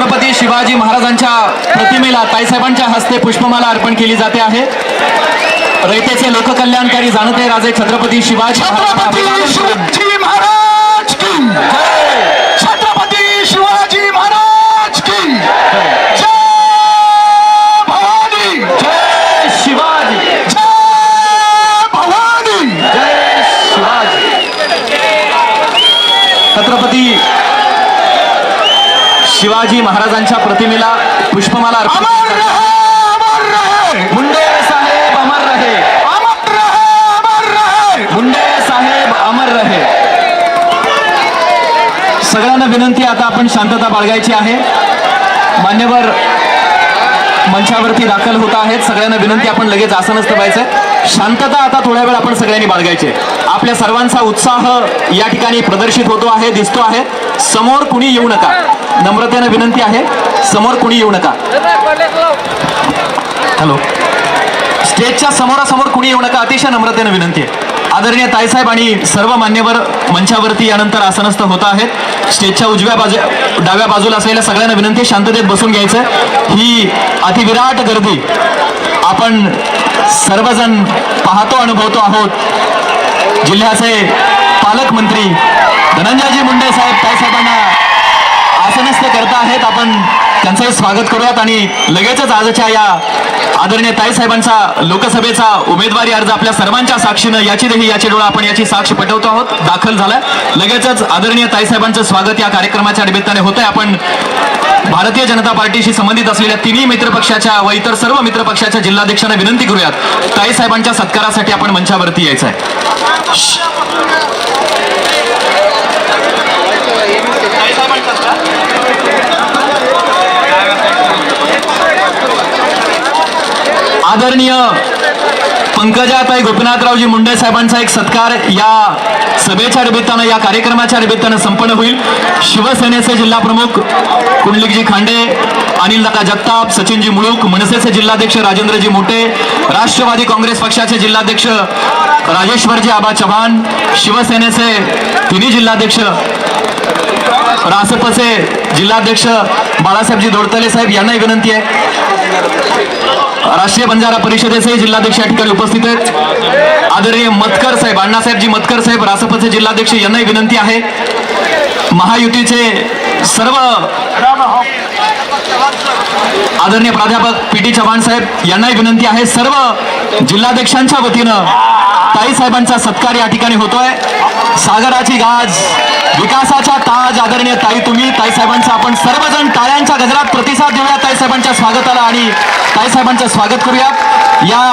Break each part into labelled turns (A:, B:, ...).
A: छत्रपती शिवाजी महाराजांच्या प्रतिमेला ताईसाहेबांच्या हस्ते पुष्पमाला अर्पण केली जाते आहे. रयतेचे लोककल्याणकारी जाणते राजे छत्रपती शिवाजी महाराज.
B: शिवाजी
A: महाराजांच्या प्रतिमेला पुष्पमाला अर्पण
B: अमर रहे अमर रहे.
A: मुंडे साहेब अमर रहे.
B: अमर रहे अमर रहे.
A: मुंडे साहेब अमर रहे. सगळ्यांना विनंती आता आपण शांतता बाळगायची आहे. मान्यवर मंचावरती दाखल होत आहेत. सगळ्यांना विनंती आपण लगेच आसनच व्हायचं. शांतता आता थोड्या वेळ आपण सगळ्यांनी बाळगायची आहे. आपल्या सर्वांचा उत्साह या ठिकाणी प्रदर्शित होतो आहे दिसतो आहे. समोर कुणी येऊ नका. नम्रतेनं विनंती आहे समोर कुणी येऊ नका. हॅलो. स्टेजच्या समोरासमोर कुणी येऊ नका अतिशय नम्रतेनं विनंती आहे. आदरणीय ताईसाहेब आणि सर्व मान्यवर मंचावरती यानंतर आसनस्थ होत आहेत. स्टेजच्या उजव्या बाजू डाव्या बाजूला असलेल्या सगळ्यांना विनंती शांततेत बसून घ्यायचं. ही अतिविराट गर्दी आपण सर्वजण पाहतो अनुभवतो आहोत. जिल्ह्याचे पालकमंत्री धनंजयजी मुंडे साहेब ताईसाहेबांना आसनस्थ करता आहेत त्यांचं स्वागत करूयात आणि लगेचच आजच्या या आदरणीय ताईसाहेबांचा लोकसभेचा उमेदवारी अर्ज आपल्या सर्वांच्या साक्षीनं याची देही याची डोळा आपण याची साक्ष पटवतो आहोत. दाखल झालाय. लगेचच आदरणीय ताईसाहेबांचं स्वागत या कार्यक्रमाच्या निमित्ताने होतंय. आपण भारतीय जनता पार्टीशी संबंधित असलेल्या तिन्ही मित्रपक्षाच्या व इतर सर्व मित्रपक्षाच्या जिल्हाध्यक्षांना विनंती करूयात. ताईसाहेबांच्या सत्कारासाठी आपण मंचावरती यायचं आहे आदरणीय पंकजाताई गोपीनाथरावजी मुंडे साहेबांचा एक सत्कार या सभेच्या निमित्तानं या कार्यक्रमाच्या निमित्तानं संपन्न होईल. शिवसेनेचे जिल्हा प्रमुख कुंडलिकजी खांडे अनिल दादा जगताप सचिनजी मुळूक मनसेचे जिल्हाध्यक्ष राजेंद्रजी मोटे राष्ट्रवादी काँग्रेस पक्षाचे जिल्हाध्यक्ष राजेश्वरजी आबा चव्हाण शिवसेनेचे तिन्ही जिल्हाध्यक्ष रासपचे जिल्हाध्यक्ष बाळासाहेबजी दोडतले साहेब यांनाही विनंती आहे. राष्ट्रीय बंजारा परिषदेचे जिल्हाध्यक्ष या ठिकाणी उपस्थित आहेत. आदरणीय मतकर साहेब अण्णासाहेबजी मतकर साहेब रासपचे जिल्हाध्यक्ष यांनाही विनंती आहे. महायुतीचे सर्व आदरणीय प्राध्यापक पी टी चव्हाण साहेब यांनाही विनंती आहे. सर्व जिल्हाध्यक्षांच्या वतीनं ताई साहेबांचा सत्कार या ठिकाणी होतोय. सागराची गाज विकासाच्या ताज आदरणीय ताई तुम्ही ताई साहेबांचा आपण सर्वजण टाळ्यांच्या गजरात प्रतिसाद देऊया ताई साहेबांच्या स्वागताला आणि ताई साहेबांचं स्वागत करूया. या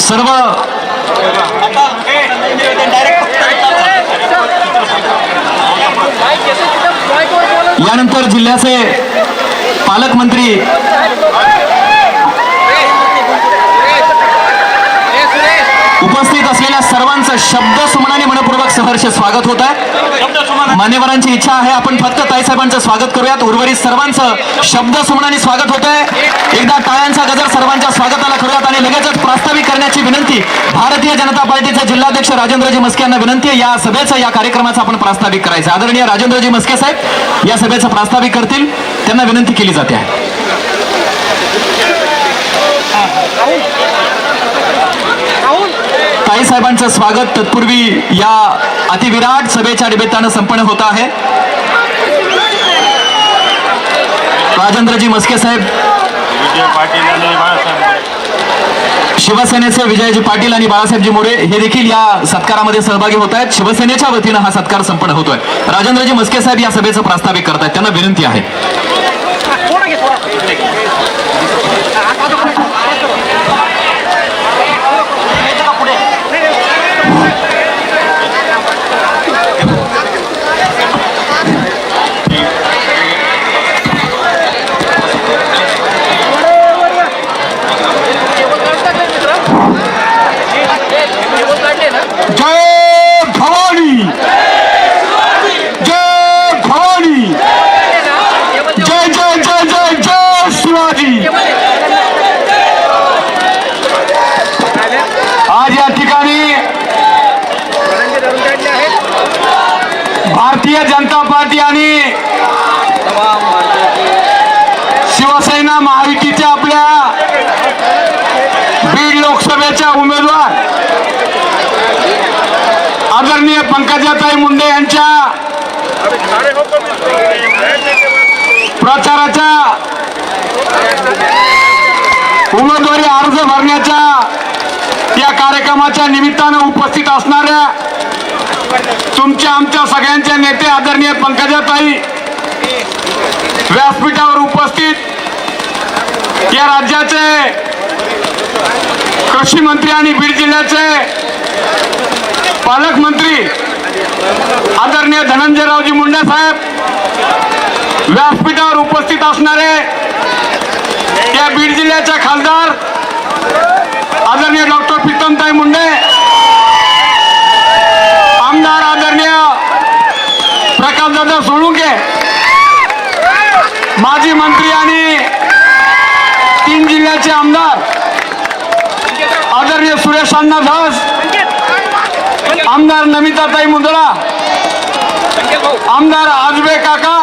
A: सर्व यानंतर जिल्ह्याचे पालकमंत्री असलेल्या सर्वांचं शब्द सुमनाने मनपूर्वक सहर्ष स्वागत होत आहे. मान्यवरांची इच्छा आहे आपण फक्त ताईसाहेबांचं स्वागत करूयात. उर्वरित सर्वांचं शब्द सुमनाने स्वागत होत आहे. एकदा टाळ्यांचा गजर सर्वांच्या स्वागताला करूयात आणि लगेचच प्रास्ताविक करण्याची विनंती भारतीय जनता पार्टीचे जिल्हाध्यक्ष राजेंद्रजी मस्के यांना विनंती आहे. या सभेचं या कार्यक्रमाचं आपण प्रास्ताविक करायचं. आदरणीय राजेंद्रजी मस्के साहेब या सभेचं प्रास्ताविक करतील. त्यांना विनंती केली जाते आहे ताई साहेबांचं स्वागत तत्पूर्वी या अतिविराट सभेच्या निमित्तानं संपन्न होत आहे. राजेंद्रजी मस्के साहेब. शिवसेनेचे विजयजी पाटील आणि बाळासाहेबजी मोरे हे देखील या सत्कारामध्ये सहभागी होत आहेत. शिवसेनेच्या वतीनं हा सत्कार संपन्न होतोय. राजेंद्रजी मस्के साहेब या सभेचं प्रास्ताविक करतायत. त्यांना विनंती आहे
B: जय भवानी जय भवानी जय जय जय जय जय शिवाजी भारतीय जनता आणि शिवसेना महायुतीच्या आपल्या बीड लोकसभेच्या उमेदवार आदरणीय पंकजाताई मुंडे यांच्या प्रचाराच्या उमेदवारी अर्ज भरण्याच्या या कार्यक्रमाच्या निमित्तानं उपस्थित असणाऱ्या तुमच्या आमच्या सगळ्यांचे नेते आदरणीय पंकजाताई व्यासपीठावर उपस्थित या राज्याचे कृषी मंत्री आणि बीड जिल्ह्याचे पालकमंत्री आदरणीय धनंजयरावजी मुंडे साहेब व्यासपीठावर उपस्थित असणारे या बीड जिल्ह्याच्या खासदार आदरणीय डॉक्टर प्रीतमताई मुंडे आमदार आदरणीय त्यांना सोडून घे. माजी मंत्री आणि तीन जिल्ह्याचे आमदार आदरणीय सुरेश अण्णा धस आमदार नमिताताई मुंदडा आमदार आजबे काका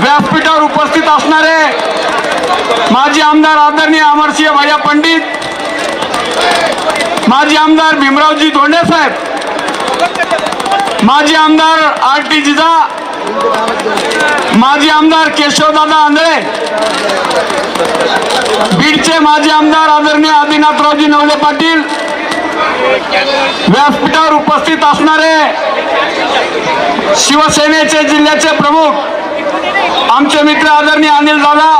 B: व्यासपीठावर उपस्थित असणारे माजी आमदार आदरणीय अमरसिंह भैया पंडित माजी आमदार भीमरावजी धोंडे साहेब माजी आमदार आर टी जिजा माजी आमदार केशवदादा आंधळे बीडचे माजी आमदार आदरणीय आदिनाथरावजी नवले पाटील व्यासपीठावर उपस्थित असणारे शिवसेनेचे जिल्ह्याचे प्रमुख आमचे मित्र आदरणीय अनिल दादा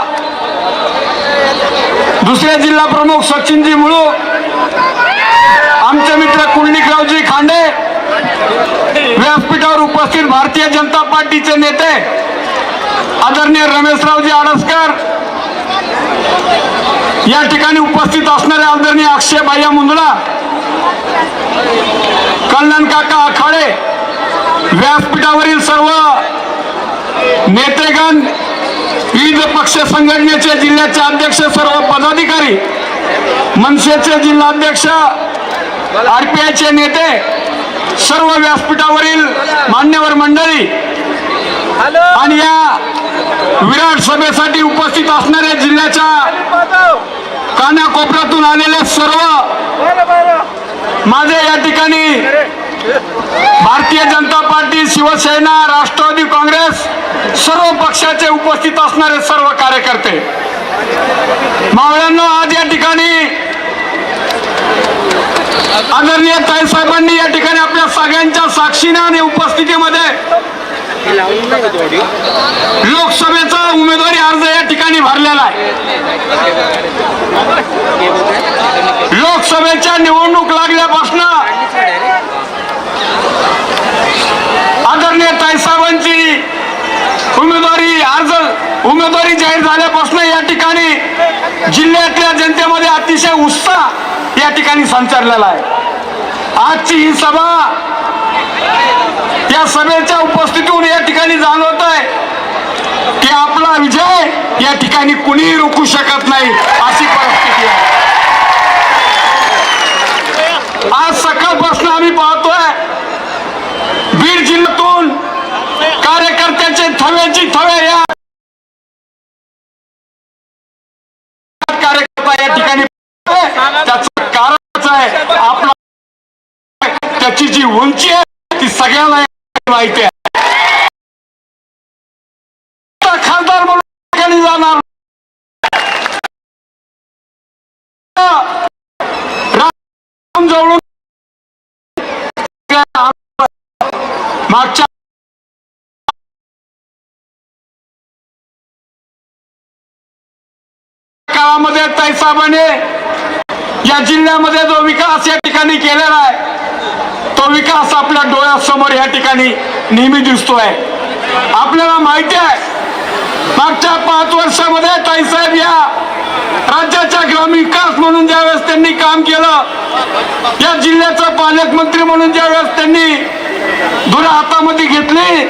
B: दुसरे जिल्हा प्रमुख सचिनजी मुळू आमचे मित्र कुलनिकरावजी खांडे व्यासपीठावर उपस्थित भारतीय जनता पार्टीचे नेते आदरणीय रमेशरावजी आडसकर. या ठिकाणी उपस्थित असणारे आदरणीय अक्षय भाईया मुंदडा कल्याण काका आखाडे व्यासपीठावरील सर्व नेतेगण विविध पक्ष संघटनेचे जिल्ह्याचे अध्यक्ष सर्व पदाधिकारी मनसेचे जिल्हाध्यक्ष आरपीआयचे नेते सर्व व्यासपीठावरील मान्यवर मंडळी आणि या विराट सभेसाठी उपस्थित असणाऱ्या जिल्ह्याच्या कानाकोपऱ्यातून आलेले सर्व माझे या ठिकाणी भारतीय जनता पार्टी शिवसेना राष्ट्रवादी काँग्रेस सर्व पक्षाचे उपस्थित असणारे सर्व कार्यकर्ते. मावळ्यांनो आज या ठिकाणी आदरणीय ताईसाहेबांनी या ठिकाणी आपल्या सगळ्यांच्या साक्षीने आणि उपस्थितीमध्ये लोकसभेचा उमेदवारी अर्ज या ठिकाणी भरलेला आहे. लोकसभेच्या निवडणूक लागल्यापासून आदरणीय ताईसाहेबांची उमेदवारी अर्ज उमेदवारी जाहीर झाल्यापासून या ठिकाणी जिल्ह्यातल्या जनतेमध्ये अतिशय उत्साह या ठिकाणी संचारलेला आहे. आजची ही सभा या सभेच्या उपस्थितीतून या ठिकाणी जाणवत आहे की आपला विजय या ठिकाणी कुणीही रोखू शकत नाही अशी परिस्थिती आहे आज सकाळपासून आम्ही पाहतोय बीड जिल्ह्यातून कार्यकर्त्याचे थव्याची थवे या कार्यकर्ता या ठिकाणी त्याचं कारणच आहे आपला त्याची जी उंची आहे ती सगळ्यांना माहिती आहे. खासदार म्हणून जाणार. जवळून मागच्या काळामध्ये ताईसाहेबांनी या जिल्ह्यामध्ये जो विकास या ठिकाणी केलेला आहे विकास आपल्या डोळ्यासमोर या ठिकाणी नेहमी दिसतोय. आपल्याला माहिती आहे मागच्या पाच वर्षामध्ये ताईसाहेब या राज्याच्या ग्रामीण विकास म्हणून ज्यावेळेस त्यांनी काम केलं या जिल्ह्याचा पालकमंत्री म्हणून ज्यावेळेस त्यांनी धुरा हातामध्ये घेतली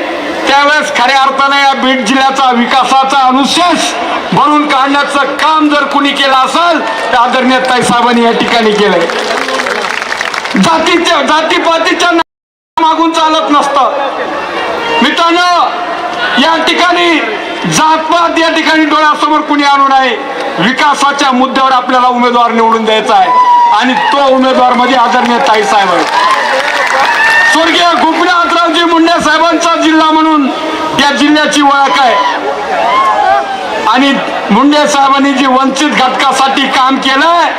B: त्यावेळेस खऱ्या अर्थाने या बीड जिल्ह्याचा विकासाचा अनुशेष भरून काढण्याचं काम जर कुणी केलं असेल तर आदरणीय ताईसाहेबांनी या ठिकाणी केलंय. जातीच्या जातीपातीच्या मागून चालत नसतं. या ठिकाणी जातपात या ठिकाणी डोळ्यासमोर कुणी आणू नये. विकासाच्या मुद्द्यावर आपल्याला उमेदवार निवडून द्यायचा आहे. आणि तो उमेदवारमध्ये आदरणीय ताई साहेब आहे स्वर्गीय गोपीनाथरावजी मुंडे साहेबांचा जिल्हा म्हणून त्या जिल्ह्याची ओळख आहे. आणि मुंडे साहेबांनी जी वंचित घटकासाठी काम केलंय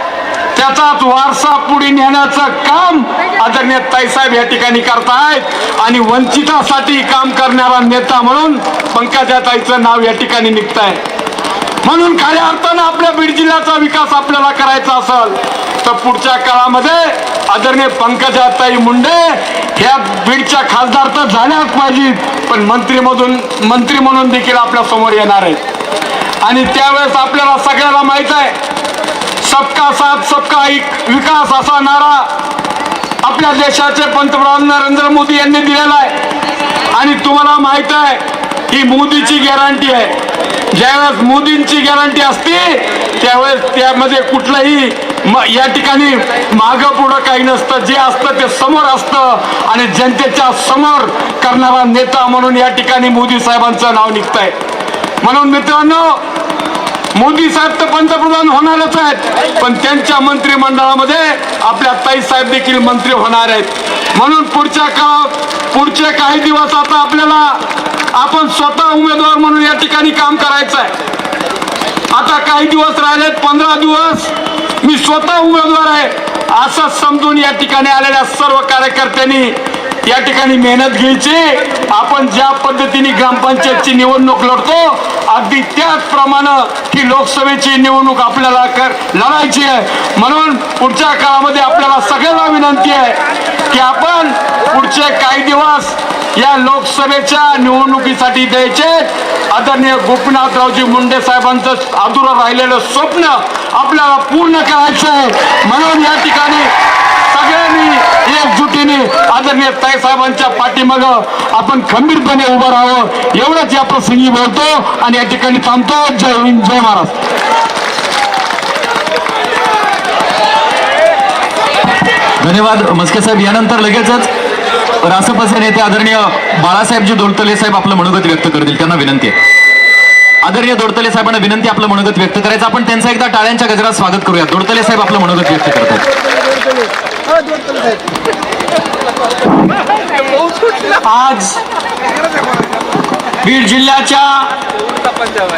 B: त्याचाच वारसा पुढे नेण्याचं काम आदरणीय ताईसाहेब या ठिकाणी करतायत. आणि वंचितासाठी काम करणारा नेता म्हणून पंकजाताईचं नाव या ठिकाणी निघत आहे म्हणून खऱ्या अर्थानं आपल्या बीड जिल्ह्याचा विकास आपल्याला करायचा असेल तर पुढच्या काळामध्ये आदरणीय पंकजाताई मुंडे ह्या बीडच्या खासदार तर झाल्याच पाहिजेत पण मंत्रीमधून मंत्री म्हणून देखील आपल्यासमोर येणार आहेत. आणि त्यावेळेस आपल्याला सगळ्याला माहीत आहे सबका साथ सबका एक विकास असा नारा आपल्या देशाचे पंतप्रधान नरेंद्र मोदी यांनी दिलेला आहे. आणि तुम्हाला माहीत आहे ही मोदीची गॅरंटी आहे. ज्यावेळेस मोदींची गॅरंटी असते त्यावेळेस त्यामध्ये कुठलंही या ठिकाणी मागं पुढं काही नसतं. जे असतं ते समोर असतं आणि जनतेच्या समोर करणारा नेता म्हणून या ठिकाणी मोदी साहेबांचं नाव निघतंय. म्हणून मित्रांनो मोदी साहेब तर पंतप्रधान होणारच आहेत. पण त्यांच्या मंत्रिमंडळामध्ये आपल्या ताई साहेब देखील मंत्री होणार आहेत. म्हणून पुढच्या काळात पुढचे काही दिवस आता आपल्याला आपण स्वतः उमेदवार म्हणून या ठिकाणी काम करायचं आहे. आता काही दिवस राहिलेत पंधरा दिवस मी स्वतः उमेदवार आहे असं समजून या ठिकाणी आलेल्या सर्व कार्यकर्त्यांनी या ठिकाणी मेहनत घ्यायची. आपण ज्या पद्धतीने ग्रामपंचायतची निवडणूक लढतो अगदी त्याचप्रमाणे ही लोकसभेची निवडणूक आपल्याला कर लढायची आहे. म्हणून पुढच्या काळामध्ये आपल्याला सगळ्यांना विनंती आहे की आपण पुढचे काही दिवस या लोकसभेच्या निवडणुकीसाठी द्यायचे. आदरणीय गोपीनाथरावजी मुंडे साहेबांचं अधुरं राहिलेलं स्वप्न आपल्याला पूर्ण करायचं आहे. म्हणून या ठिकाणी सगळ्यांनी एकजुटीने आदरणीय ताई साहेबांच्या पाठीमाग आपण खंबीरपणे उभं राहावं एवढंच या प्रसंगी बोलतो आणि या ठिकाणी थांबतो. जय हिंद जय महाराष्ट्र.
A: धन्यवाद. मस्के साहेब यानंतर लगेचच रासपचे नेते आदरणीय बाळासाहेबजी दोडतले साहेब आपलं मनोगत व्यक्त करतील त्यांना विनंती आहे. आदरणीय दोडतले साहेबांना विनंती आपलं मनोगत व्यक्त करायचं. आपण त्यांचा एकदा टाळ्यांच्या गजरात स्वागत करूया. दोडतले साहेब आपलं मनोगत व्यक्त करतात
C: आज बीड जिल्ह्याच्या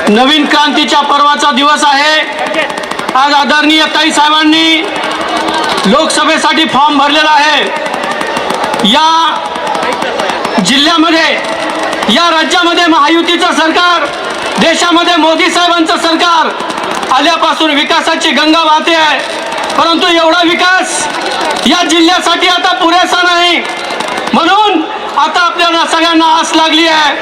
C: नवीन क्रांतीच्या पर्वाचा दिवस आहे. आज आदरणीय ताई साहेबांनी लोकसभेसाठी फॉर्म भरलेला आहे. या जिल्ह्यामध्ये या राज्यामध्ये महायुतीचं सरकार देशामध्ये मोदी साहेबांचं सरकार आल्यापासून विकासाची गंगा वाहते आहे. परंतु एवढा विकास या जिल्ह्यासाठी आता पुरेसा नाही. म्हणून आता आपल्याला सगळ्यांना आस लागली आहे.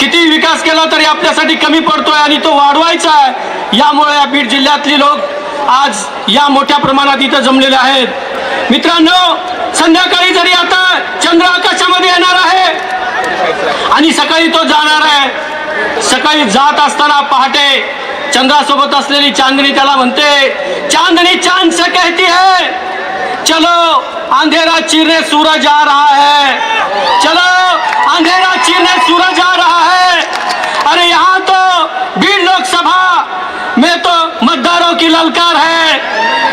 C: किती विकास केला तरी आपल्यासाठी कमी पडतोय आणि तो वाढवायचा आहे. यामुळे या बीड जिल्ह्यातली लोक आज या मोठ्या प्रमाणात इथं जमलेले आहेत. मित्रांनो संध्याकाळी जरी आता चंद्र आकाशामध्ये येणार आहे आणि सकाळी तो जाणार आहे. सकाळी जात असताना पहाटे चंद्रासोबत असलेली चांदणी त्याला म्हणते चांदनी चाँद से कहती है। चलो, अंधेरा चीरने सूरज आ रहा है। चलो, अंधेरा चीरने सूरज आ रहा है। अरे यहाँ तो भीड़ लोकसभा में तो मतदारों की ललकार है।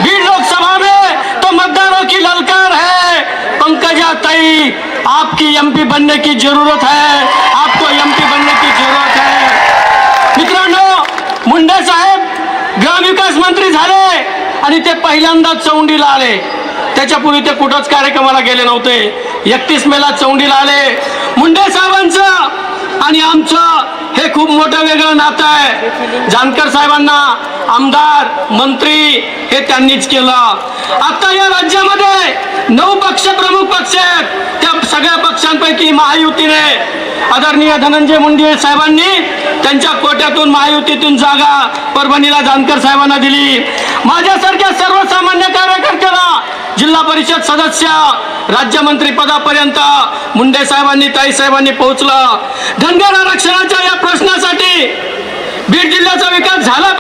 C: भीड़ लोकसभा में तो मतदारों की ललकार है। पंकजा, तई, आपकी एमपी बनने की ज़रूरत है। आपको एमपी मुंडे साहेब ग्रामविकास मंत्री झाले आणि ते पहिल्यांदाच चौंडीला आले. त्याच्यापूर्वी ते कुठंच कार्यक्रमाला गेले नव्हते. एकतीस मेला चौंडीला आले. मुंडे साहेबांचं आणि आमचं हे खूप मोठं वेगळं नातं आहे. जानकर साहेबांना आमदार मंत्री हे त्यांनीच केलं. आता या राज्यामध्ये नऊ पक्ष प्रमुख पक्ष आहेत. त्या सगळ्या पक्षांपैकी महायुतीने आदरणीय धनंजय मुंडे साहेबांनी त्यांच्या कोट्यातून महायुतीतून जागा परभणीला जानकर साहेबांना दिली. माझ्यासारख्या सर्वसामान्य कार्यकर्त्याला जिल्हा परिषद सदस्य राज्यमंत्री पदापर्यंत मुंडे साहेबांनी ताई साहेबांनी पोहोचलं. धनगर आरक्षणाच्या या प्रश्नासाठी बीड जिल्ह्याचा विकास झाला